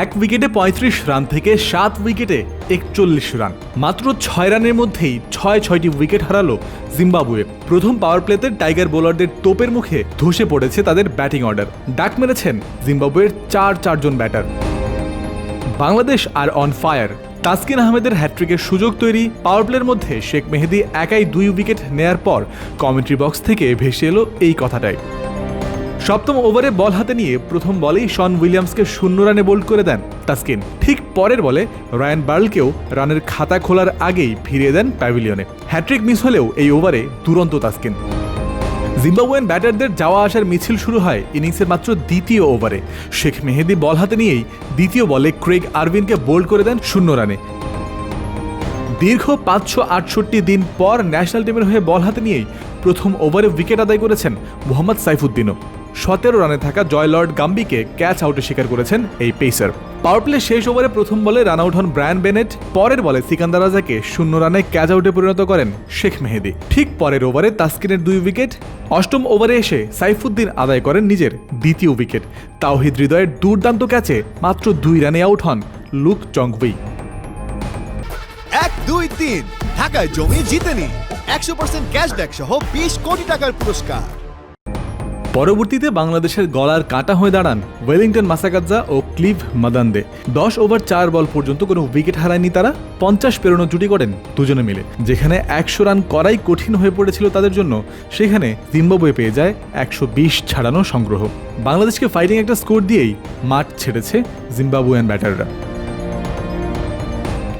এক উইকেটে পঁয়ত্রিশ রান থেকে সাত উইকেটে একচল্লিশ রান মাত্র ছয় রানের মধ্যেই ছয় ছয়টি উইকেট হারালো জিম্বাবুয়ে। প্রথম পাওয়ার প্লেতে টাইগার বোলারদের তোপের মুখে ধসে পড়েছে তাদের ব্যাটিং অর্ডার ডাক মেরেছেন জিম্বাবুয়ের চার চারজন ব্যাটার বাংলাদেশ আর অন ফায়ার তাসকিন আহমেদের হ্যাট্রিকের সুযোগ তৈরি পাওয়ার প্লের মধ্যে শেখ মেহেদি একাই দুই উইকেট নেয়ার পর কমেন্ট্রি বক্স থেকে ভেসে এলো এই কথাটাই। সপ্তম ওভারে বল হাতে নিয়ে প্রথম বলেই শন উইলিয়ামসকে শূন্য রানে বোল্ড করে দেন তাস্কিন। ঠিক পরের বলে রায়ান বার্লকেও রানের খাতা খোলার আগেই ফিরিয়ে দেন প্যাভিলিয়নে। হ্যাট্রিক মিস হলেও এই ওভারে দুরন্ত তাস্কিন। জিম্বাবুয়ান ব্যাটারদের যাওয়া আসার মিছিল শুরু হয় ইনিংসের মাত্র দ্বিতীয় ওভারে। শেখ মেহেদি বল হাতে নিয়েই দ্বিতীয় বলে ক্রেগ আরভিনকে বোল্ড করে দেন শূন্য রানে। দীর্ঘ পাঁচশো আটষট্টি দিন পর ন্যাশনাল টিমের হয়ে বল হাতে নিয়েই প্রথম ওভারে উইকেট আদায় করেছেন মোহাম্মদ সাইফুদ্দিনও। সতেরো রানে থাকা জয়লর্ড গাম্বিকে ক্যাচ আউটে স্বীকার করেছেন এই পেসার। পাওয়ার প্লে শেষ ওভারে প্রথম বলে রান আউট হন ব্রায়ান বেনেট, পরের বলে সিকান্দার রাজাকে শূন্য রানে ক্যাচ আউটে পরিণত করেন শেখ মেহেদি। ঠিক পরের ওভারে তাসকিনের দুই উইকেট, অষ্টম ওভারে এসে সাইফুদ্দিন আদায় করেন নিজের দ্বিতীয় উইকেট। তাওহিদ হৃদয়ের দুর্দান্ত ক্যাচে মাত্র দুই রানে আউট হন লুক চংভুই এক, দুই, তিন। ঢাকায় জমি জিতেনি। একশো পার্সেন্ট ক্যাশব্যাক সহ বিশ কোটি টাকার পুরস্কার। পরবর্তীতে বাংলাদেশের গলার কাটা হয়ে দাঁড়ান ওয়েলিংটন মাসাকাজ্জা ও ক্লিভ মাদান্দে। দশ ওভার চার বল পর্যন্ত কোনো উইকেট হারায়নি তারা, পঞ্চাশ পেরোনো জুটি করেন দুজনে মিলে, যেখানে একশো রান করাই কঠিন হয়ে পড়েছিল তাদের জন্য, সেখানে জিম্বাবুয়ে পেয়ে যায় একশো বিশ ছাড়ানো সংগ্রহ। বাংলাদেশকে ফাইটিং একটা স্কোর দিয়েই মাঠ ছেড়েছে জিম্বাবুয়ান ব্যাটাররা।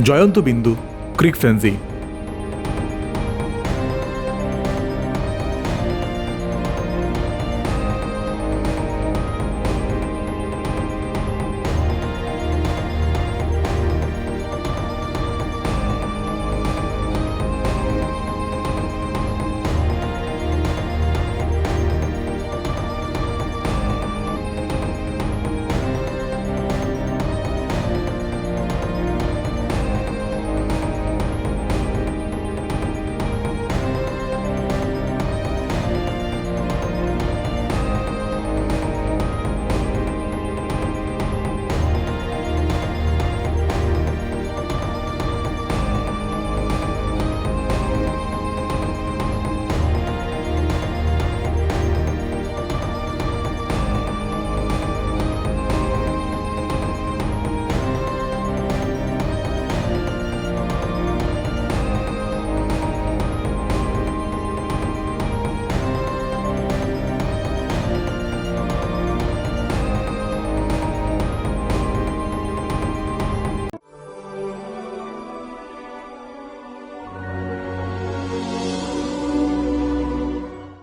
জয়ন্ত বিন্দু, ক্রিক ফ্রেন্সি